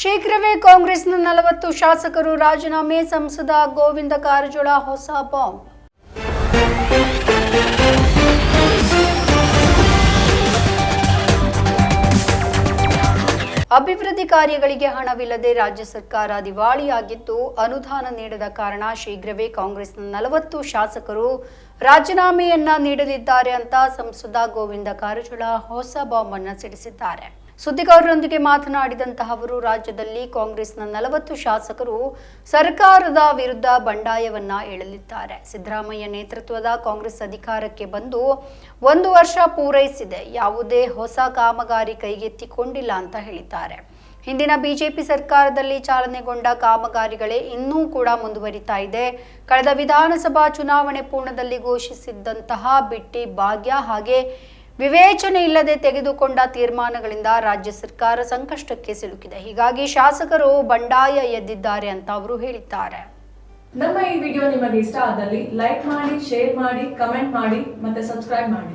ಶೀಘ್ರವೇ ಕಾಂಗ್ರೆಸ್ನ ನಲವತ್ತು ಶಾಸಕರು ರಾಜೀನಾಮೆ ಸಂಸದ ಗೋವಿಂದ ಕಾರಜೋಳ ಹೊಸ ಬಾಂಬ್. ಅಭಿವೃದ್ಧಿ ಕಾರ್ಯಗಳಿಗೆ ಹಣವಿಲ್ಲದೆ ರಾಜ್ಯ ಸರ್ಕಾರ ದಿವಾಳಿಯಾಗಿದ್ದು, ಅನುದಾನ ನೀಡದ ಕಾರಣ ಶೀಘ್ರವೇ ಕಾಂಗ್ರೆಸ್ನ ನಲವತ್ತು ಶಾಸಕರು ರಾಜೀನಾಮೆಯನ್ನ ನೀಡಲಿದ್ದಾರೆ ಅಂತ ಸಂಸದ ಗೋವಿಂದ ಕಾರಜೋಳ ಹೊಸ ಬಾಂಬ್ ಅನ್ನ ಸಿಡಿಸಿದ್ದಾರೆ. ಸುದ್ದಿಗಾರರೊಂದಿಗೆ ಮಾತನಾಡಿದಂತಹ ಅವರು ರಾಜ್ಯದಲ್ಲಿ ಕಾಂಗ್ರೆಸ್ನ ನಲವತ್ತು ಶಾಸಕರು ಸರ್ಕಾರದ ವಿರುದ್ಧ ಬಂಡಾಯವನ್ನ ಎಳಲಿದ್ದಾರೆ ಸಿದ್ದರಾಮಯ್ಯ ನೇತೃತ್ವದ ಕಾಂಗ್ರೆಸ್ ಅಧಿಕಾರಕ್ಕೆ ಬಂದು ಒಂದು ವರ್ಷ ಪೂರೈಸಿದೆ. ಯಾವುದೇ ಹೊಸ ಕಾಮಗಾರಿ ಕೈಗೆತ್ತಿಕೊಂಡಿಲ್ಲ ಅಂತ ಹೇಳಿದ್ದಾರೆ. ಹಿಂದಿನ ಬಿಜೆಪಿ ಸರ್ಕಾರದಲ್ಲಿ ಚಾಲನೆಗೊಂಡ ಕಾಮಗಾರಿಗಳೇ ಇನ್ನೂ ಕೂಡ ಮುಂದುವರಿತಾ ಇದೆ. ಕಳೆದ ವಿಧಾನಸಭಾ ಚುನಾವಣೆ ಪೂರ್ಣದಲ್ಲಿ ಘೋಷಿಸಿದ್ದಂತಹ ಬಿಟ್ಟಿ ಭಾಗ್ಯ ಹಾಗೆ ವಿವೇಚನೆ ಇಲ್ಲದೆ ತೆಗೆದುಕೊಂಡ ತೀರ್ಮಾನಗಳಿಂದ ರಾಜ್ಯ ಸರ್ಕಾರ ಸಂಕಷ್ಟಕ್ಕೆ ಸಿಲುಕಿದೆ. ಹೀಗಾಗಿ ಶಾಸಕರು ಬಂಡಾಯ ಎದ್ದಿದ್ದಾರೆ ಅಂತ ಅವರು ಹೇಳಿದ್ದಾರೆ. ನಮ್ಮ ಈ ವಿಡಿಯೋ ನಿಮಗೆ ಇಷ್ಟ ಆದಲ್ಲಿ ಲೈಕ್ ಮಾಡಿ, ಶೇರ್ ಮಾಡಿ, ಕಮೆಂಟ್ ಮಾಡಿ ಮತ್ತೆ ಸಬ್ಸ್ಕ್ರೈಬ್ ಮಾಡಿ.